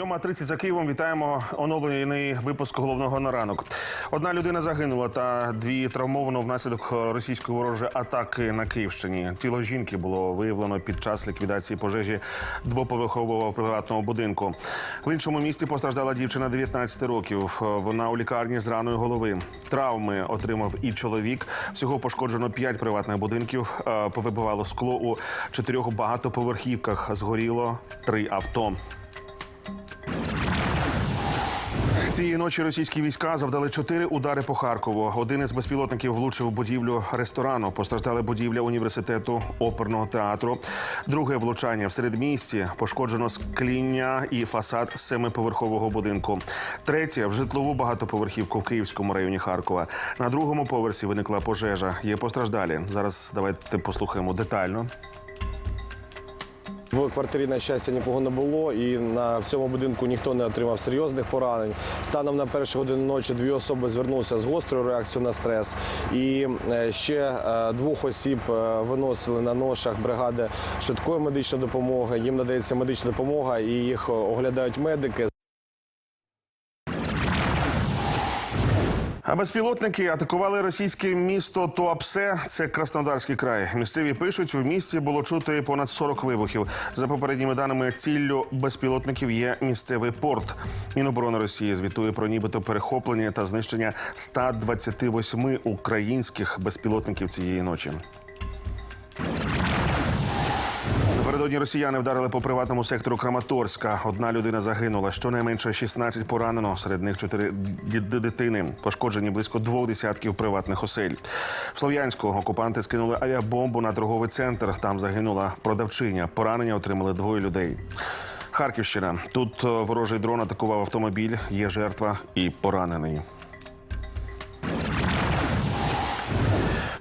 7.30 за Києвом вітаємо оновлений випуск головного на ранок. Одна людина загинула та дві травмовано внаслідок російської ворожої атаки на Київщині. Тіло жінки було виявлено під час ліквідації пожежі двоповерхового приватного будинку. В іншому місті постраждала дівчина 19 років. Вона у лікарні з раною голови. Травми отримав і чоловік. Всього пошкоджено 5 приватних будинків. Е, Повибивало скло у чотирьох багатоповерхівках. Згоріло три авто. Цієї ночі російські війська завдали чотири удари по Харкову. Один із безпілотників влучив будівлю ресторану. Постраждала будівля університету оперного театру. Друге влучання в середмісті пошкоджено скління і фасад семиповерхового будинку. Третє в житлову багатоповерхівку в Київському районі Харкова. На другому поверсі виникла пожежа. Є постраждалі. Зараз давайте послухаємо детально. В квартирі, на щастя, нікого не було, і на в цьому будинку ніхто не отримав серйозних поранень. Станом на першу годину ночі дві особи звернулися з гострою реакцією на стрес. І е, ще е, двох осіб е, виносили на ношах бригади швидкої медичної допомоги. Їм надається медична допомога і їх оглядають медики. Безпілотники атакували російське місто Туапсе. Це Краснодарський край. Місцеві пишуть, у місті було чути понад 40 вибухів. За попередніми даними, ціллю безпілотників є місцевий порт. Міноборони Росії звітує про нібито перехоплення та знищення 128 українських безпілотників цієї ночі. Напередодні росіяни вдарили по приватному сектору Краматорська. Одна людина загинула, щонайменше 16 поранено. Серед них чотири ді- ді- дитини. Пошкоджені близько двох десятків приватних осель. В Слов'янську окупанти скинули авіабомбу на торговий центр. Там загинула продавчиня. Поранення отримали двоє людей. Харківщина. Тут е, ворожий дрон атакував автомобіль. Є жертва і поранений.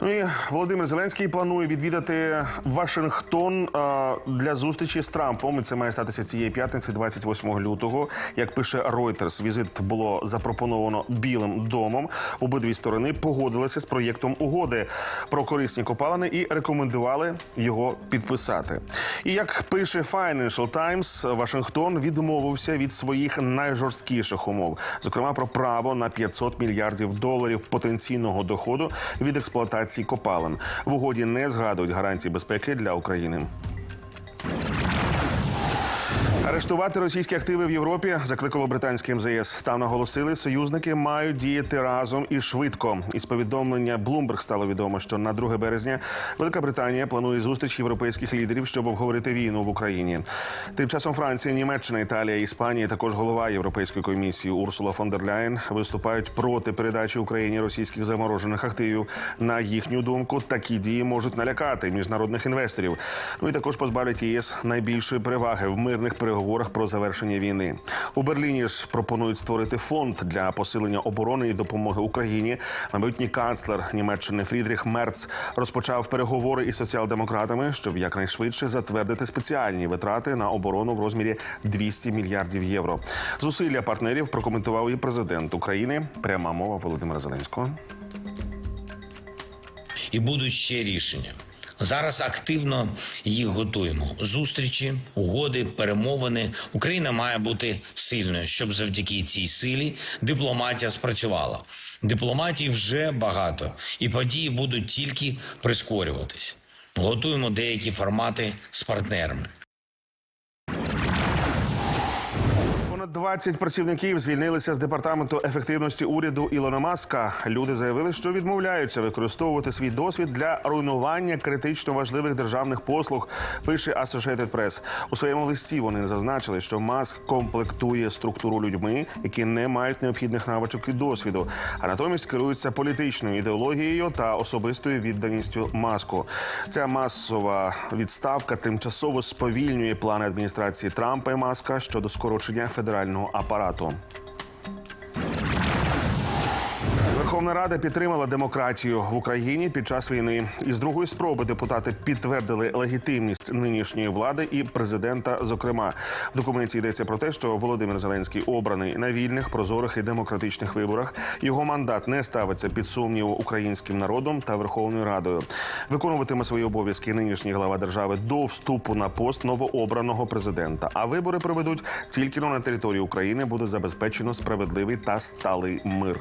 Ну і Володимир Зеленський планує відвідати Вашингтон для зустрічі з Трампом. Це має статися цієї п'ятниці, 28 лютого. Як пише Reuters, візит було запропоновано Білим домом. Обидві сторони погодилися з проєктом угоди про корисні копалини і рекомендували його підписати. І як пише Financial Times, Вашингтон відмовився від своїх найжорсткіших умов, зокрема про право на 500 мільярдів доларів потенційного доходу від експлуатації копалин. В угоді не згадують гарантії безпеки для України. Арештувати російські активи в Європі закликало британське МЗС. Там наголосили, союзники мають діяти разом і швидко. Із повідомлення Bloomberg стало відомо, що на 2 березня Велика Британія планує зустріч європейських лідерів, щоб обговорити війну в Україні. Тим часом Франція, Німеччина, Італія, Іспанія, також голова Європейської комісії Урсула фон дер Ляєн виступають проти передачі Україні російських заморожених активів. На їхню думку, такі дії можуть налякати міжнародних інвесторів. Ну і також позбавлять ЄС найбільшої переваги в мирних переговорах про завершення війни. У Берліні ж пропонують створити фонд для посилення оборони і допомоги Україні. Майбутній канцлер Німеччини Фрідріх Мерц розпочав переговори із соціал-демократами, щоб якнайшвидше затвердити спеціальні витрати на оборону в розмірі 200 мільярдів євро. Зусилля партнерів прокоментував і президент України. Пряма мова Володимира Зеленського. і будуть ще рішення. Зараз активно їх готуємо. Зустрічі, угоди, перемовини. Україна має бути сильною, щоб завдяки цій силі дипломатія спрацювала. Дипломатії вже багато, і події будуть тільки прискорюватись. Готуємо деякі формати з партнерами. Понад 20 працівників звільнилися з департаменту ефективності уряду Ілона Маска. Люди заявили, що відмовляються використовувати свій досвід для руйнування критично важливих державних послуг. Пише Associated Press. У своєму листі вони зазначили, що Маск комплектує структуру людьми, які не мають необхідних навичок і досвіду, а натомість керуються політичною ідеологією та особистою відданістю маску. Ця масова відставка тимчасово сповільнює плани адміністрації Трампа і Маска щодо скорочення федерального апарату. Верховна Рада підтримала демократію в Україні під час війни. Із другої спроби депутати підтвердили легітимність нинішньої влади і президента. Зокрема, в документі йдеться про те, що Володимир Зеленський обраний на вільних, прозорих і демократичних виборах. Його мандат не ставиться під сумнів українським народом та Верховною Радою. Виконуватиме свої обов'язки нинішній глава держави до вступу на пост новообраного президента. А вибори проведуть тільки на території України буде забезпечено справедливий та сталий мир.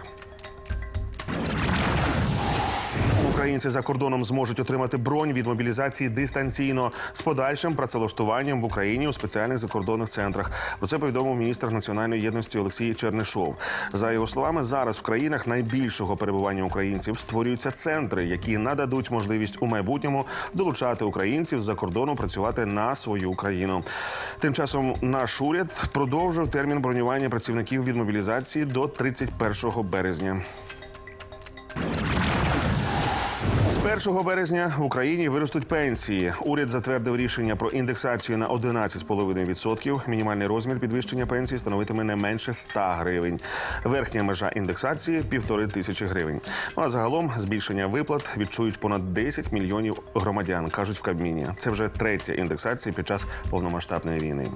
Українці за кордоном зможуть отримати бронь від мобілізації дистанційно з подальшим працевлаштуванням в Україні у спеціальних закордонних центрах. Про це повідомив міністр національної єдності Олексій Чернишов. За його словами, зараз в країнах найбільшого перебування українців створюються центри, які нададуть можливість у майбутньому долучати українців з-за кордону працювати на свою країну. Тим часом наш уряд продовжив термін бронювання працівників від мобілізації до 31 березня. З 1 березня в Україні виростуть пенсії. Уряд затвердив рішення про індексацію на 11,5%. Мінімальний розмір підвищення пенсії становитиме не менше 100 гривень. Верхня межа індексації півтори тисячі гривень. Ну а загалом збільшення виплат відчують понад 10 мільйонів громадян, кажуть в Кабміні. Це вже третя індексація під час повномасштабної війни.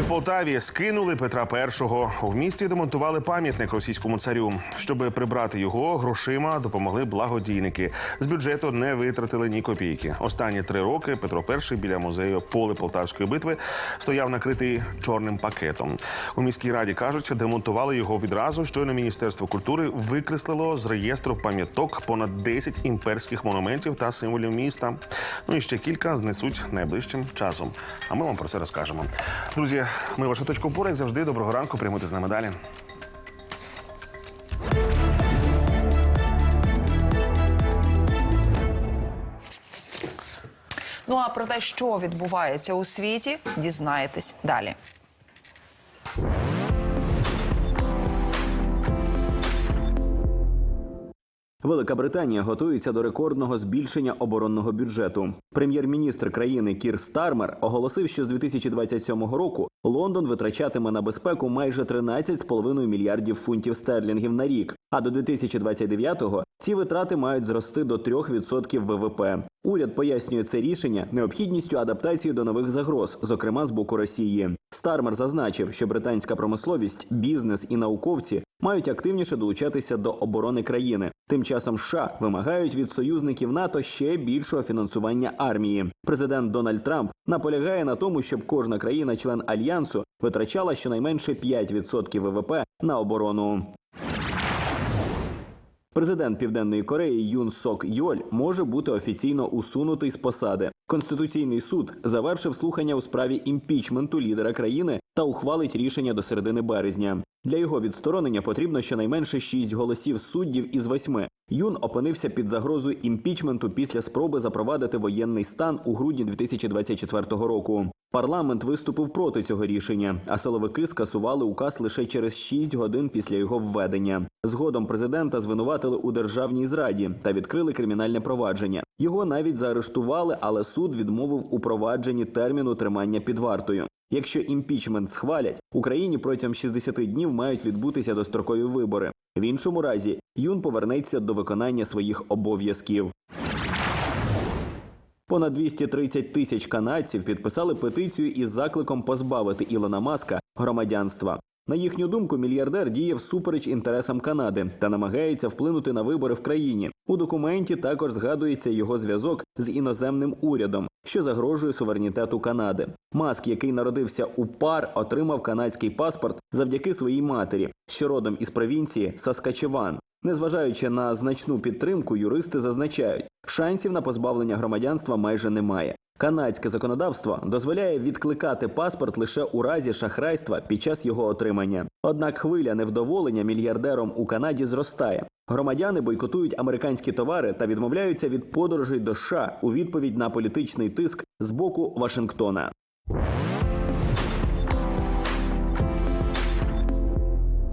В Полтаві скинули Петра І. В місті демонтували пам'ятник російському царю. Щоб прибрати його, грошима допомогли благодійники. З бюджету не витратили ні копійки. Останні три роки Петро І біля музею поле Полтавської битви стояв накритий чорним пакетом. У міській раді кажуть, демонтували його відразу. Щойно міністерство культури викреслило з реєстру пам'яток понад 10 імперських монументів та символів міста. Ну і ще кілька знесуть найближчим часом. А ми вам про це розкажемо. Друзі, ми ваша точка опори, як завжди. Доброго ранку. Прямуйте з нами далі. Ну а про те, що відбувається у світі, дізнаєтесь далі. Велика Британія готується до рекордного збільшення оборонного бюджету. Прем'єр-міністр країни Кір Стармер оголосив, що з 2027 року Лондон витрачатиме на безпеку майже 13,5 мільярдів фунтів стерлінгів на рік. А до 2029-го ці витрати мають зрости до 3% ВВП. Уряд пояснює це рішення необхідністю адаптації до нових загроз, зокрема з боку Росії. Стармер зазначив, що британська промисловість, бізнес і науковці мають активніше долучатися до оборони країни. Тим часом США вимагають від союзників НАТО ще більшого фінансування армії. Президент Дональд Трамп наполягає на тому, щоб кожна країна-член альянсу витрачала щонайменше 5% ВВП на оборону. Президент Південної Кореї Юн Сок Йоль може бути офіційно усунутий з посади. Конституційний суд завершив слухання у справі імпічменту лідера країни та ухвалить рішення до середини березня. Для його відсторонення потрібно щонайменше шість голосів суддів із восьми. Юн опинився під загрозою імпічменту після спроби запровадити воєнний стан у грудні 2024 року. Парламент виступив проти цього рішення, а силовики скасували указ лише через 6 годин після його введення. Згодом президента звинуватили у державній зраді та відкрили кримінальне провадження. Його навіть заарештували, але суд відмовив у провадженні терміну тримання під вартою. Якщо імпічмент схвалять, Україні протягом 60 днів мають відбутися дострокові вибори. В іншому разі Юн повернеться до виконання своїх обов'язків. Понад 230 тисяч канадців підписали петицію із закликом позбавити Ілона Маска громадянства. На їхню думку, мільярдер діє всупереч інтересам Канади та намагається вплинути на вибори в країні. У документі також згадується його зв'язок з іноземним урядом, що загрожує суверенітету Канади. Маск, який народився у пар, отримав канадський паспорт завдяки своїй матері, що родом із провінції Саскачеван. Незважаючи на значну підтримку, юристи зазначають, шансів на позбавлення громадянства майже немає. Канадське законодавство дозволяє відкликати паспорт лише у разі шахрайства під час його отримання. Однак хвиля невдоволення мільярдером у Канаді зростає. Громадяни бойкотують американські товари та відмовляються від подорожей до США у відповідь на політичний тиск з боку Вашингтона.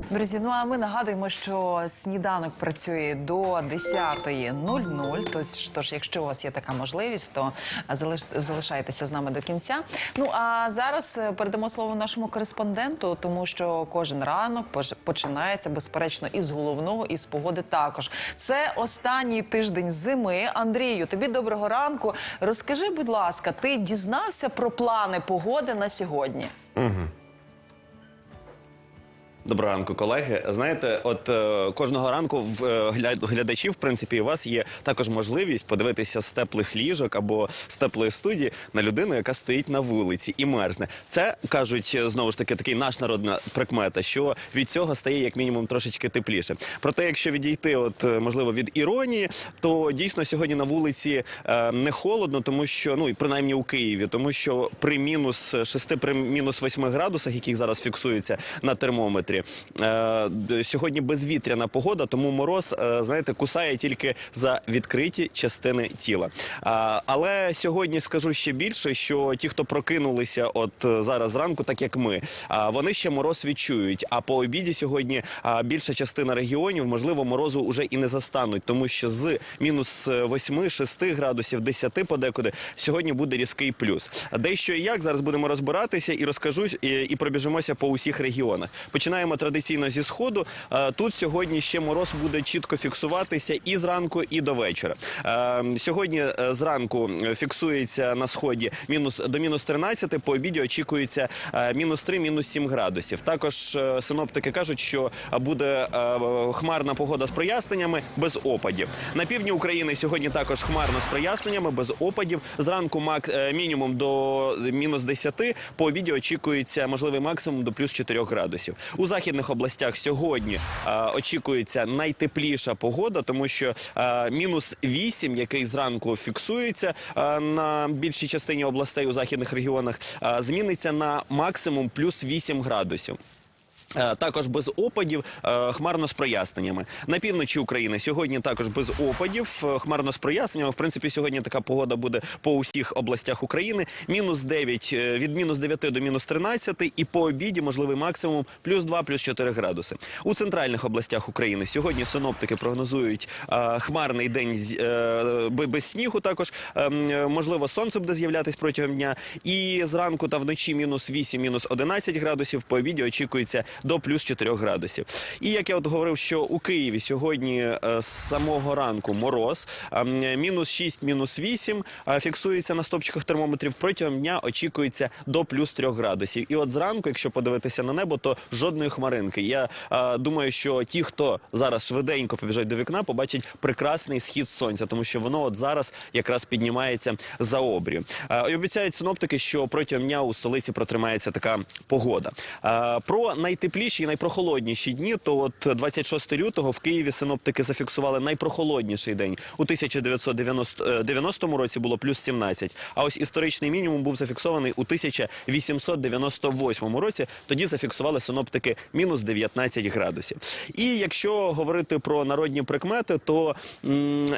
Друзі, ну а ми нагадуємо, що сніданок працює до 10.00. Тож, тож, якщо у вас є така можливість, то залиш, залишайтеся з нами до кінця. Ну а зараз е, передамо слово нашому кореспонденту, тому що кожен ранок починається безперечно із головного, і з погоди також. Це останній тиждень зими. Андрію, тобі доброго ранку. Розкажи, будь ласка, ти дізнався про плани погоди на сьогодні? Доброго ранку, колеги. Знаєте, от е, кожного ранку в е, гля- глядачів, в принципі, у вас є також можливість подивитися з теплих ліжок або з теплої студії на людину, яка стоїть на вулиці і мерзне. Це кажуть е, знову ж таки такий наш народна прикмета, що від цього стає як мінімум трошечки тепліше. Проте, якщо відійти, от е, можливо, від іронії, то дійсно сьогодні на вулиці е, не холодно, тому що ну і принаймні у Києві, тому що при мінус 6, при мінус 8 градусах, яких зараз фіксуються на термометрі, е, д- сьогодні безвітряна погода, тому мороз, е, знаєте, кусає тільки за відкриті частини тіла. Але сьогодні скажу ще більше, що ті, хто прокинулися от е, зараз зранку, так як ми, вони ще мороз відчують. А по обіді сьогодні більша частина регіонів, можливо, морозу вже і не застануть, тому що з мінус 8-6 градусів, 10 подекуди, сьогодні буде різкий плюс. Дещо і як зараз будемо розбиратися і розкажу і пробіжимося по усіх регіонах. Починаємо традиційно зі сходу. Е, Тут сьогодні ще мороз буде чітко фіксуватися і зранку, і до вечора. Е, Сьогодні е, зранку фіксується на сході до мінус 13, по обіді очікується мінус 3, мінус 7 градусів. Також синоптики кажуть, що буде хмарна погода з проясненнями без опадів. На півдні України сьогодні також хмарно з проясненнями без опадів. Зранку мінімум до мінус 10, по обіді очікується можливий максимум до плюс 4 градусів. У західних областях сьогодні е, очікується найтепліша погода, тому що е, мінус 8, який зранку фіксується е, на більшій частині областей у західних регіонах, е, зміниться на максимум плюс 8 градусів. Е, Також без опадів, е, хмарно з проясненнями. На півночі України сьогодні також без опадів, е, хмарно з проясненнями. В принципі, сьогодні така погода буде по усіх областях України. Мінус 9, е, від мінус 9 до мінус 13 і по обіді можливий максимум плюс 2, плюс 4 градуси. У центральних областях України сьогодні синоптики прогнозують хмарний день без снігу також. Ем, Можливо, сонце буде з'являтись протягом дня. І зранку та вночі мінус 8, мінус 11 градусів. По обіді очікується до плюс 4 градусів. І як я от говорив, що у Києві сьогодні е, з самого ранку мороз, мінус 6, мінус 8 е, фіксується на стопчиках термометрів. Протягом дня очікується до плюс 3 градусів. І от зранку, якщо подивитися на небо, то жодної хмаринки. Я думаю, що ті, хто зараз швиденько побіжать до вікна, побачать прекрасний схід сонця, тому що воно от зараз якраз піднімається за обрію. І обіцяють синоптики, що протягом дня у столиці протримається така погода. Про найтепліші і найпрохолодніші дні, то от 26 лютого в Києві синоптики зафіксували найпрохолодніший день. У 1990 році було плюс 17, а ось історичний мінімум був зафіксований у 1898 році. Тоді зафіксували синоптики мінус 19 градусів. І якщо говорити про народні прикмети, то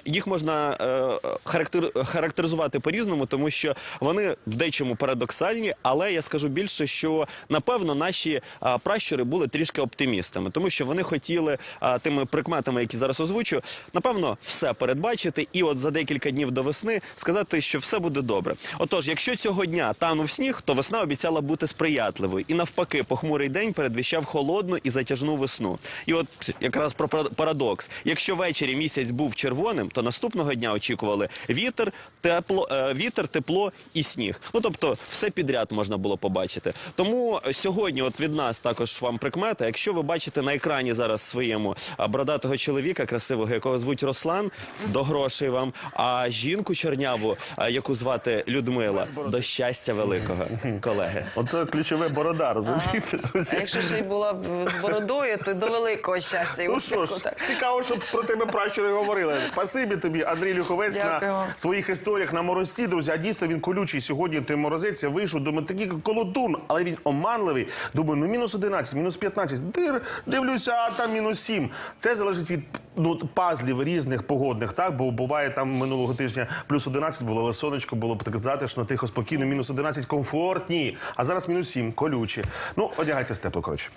їх можна е, характер, характеризувати по-різному, тому що вони в дечому парадоксальні, але я скажу більше, що напевно наші пращури були трішки оптимістами, тому що вони хотіли тими прикметами, які зараз озвучу, напевно, все передбачити, і от за декілька днів до весни сказати, що все буде добре. Отож, якщо цього дня танув сніг, то весна обіцяла бути сприятливою, і навпаки, похмурий день передвіщав холодну і затяжну весну. І от якраз про пара- парадокс. Якщо ввечері місяць був червоним, то наступного дня очікували вітер, тепло, е, вітер, тепло і сніг. Ну тобто, все підряд можна було побачити. Тому сьогодні, от від нас також вам прикмета. Якщо ви бачите на екрані зараз своєму бородатого чоловіка, красивого, якого звуть Руслан, до грошей вам. А жінку чорняву, яку звати Людмила, до щастя великого, колеги. От ключове борода, розумієте, друзі? А якщо ще й була б з бородою, то до великого щастя. і Ну що успіху, ж, так. цікаво, щоб про тебе пращури говорили. Спасибі тобі, Андрій Люховець, Дякую. на своїх історіях на морозці, друзі. А дійсно він колючий сьогодні. Той морозець я вийшов, думаю, такий колотун, але він оманливий. Думаю, ну мінус 11, мінус 15. Дир, дивлюся, а там мінус 7. Це залежить від ну, пазлів різних погодних, так? Бо буває там минулого тижня плюс 11 було, але сонечко було б так затишно, тихо, спокійно, мінус 11 комфортні. А зараз мінус 7, колючі. Ну, одягайте тепло, коротше.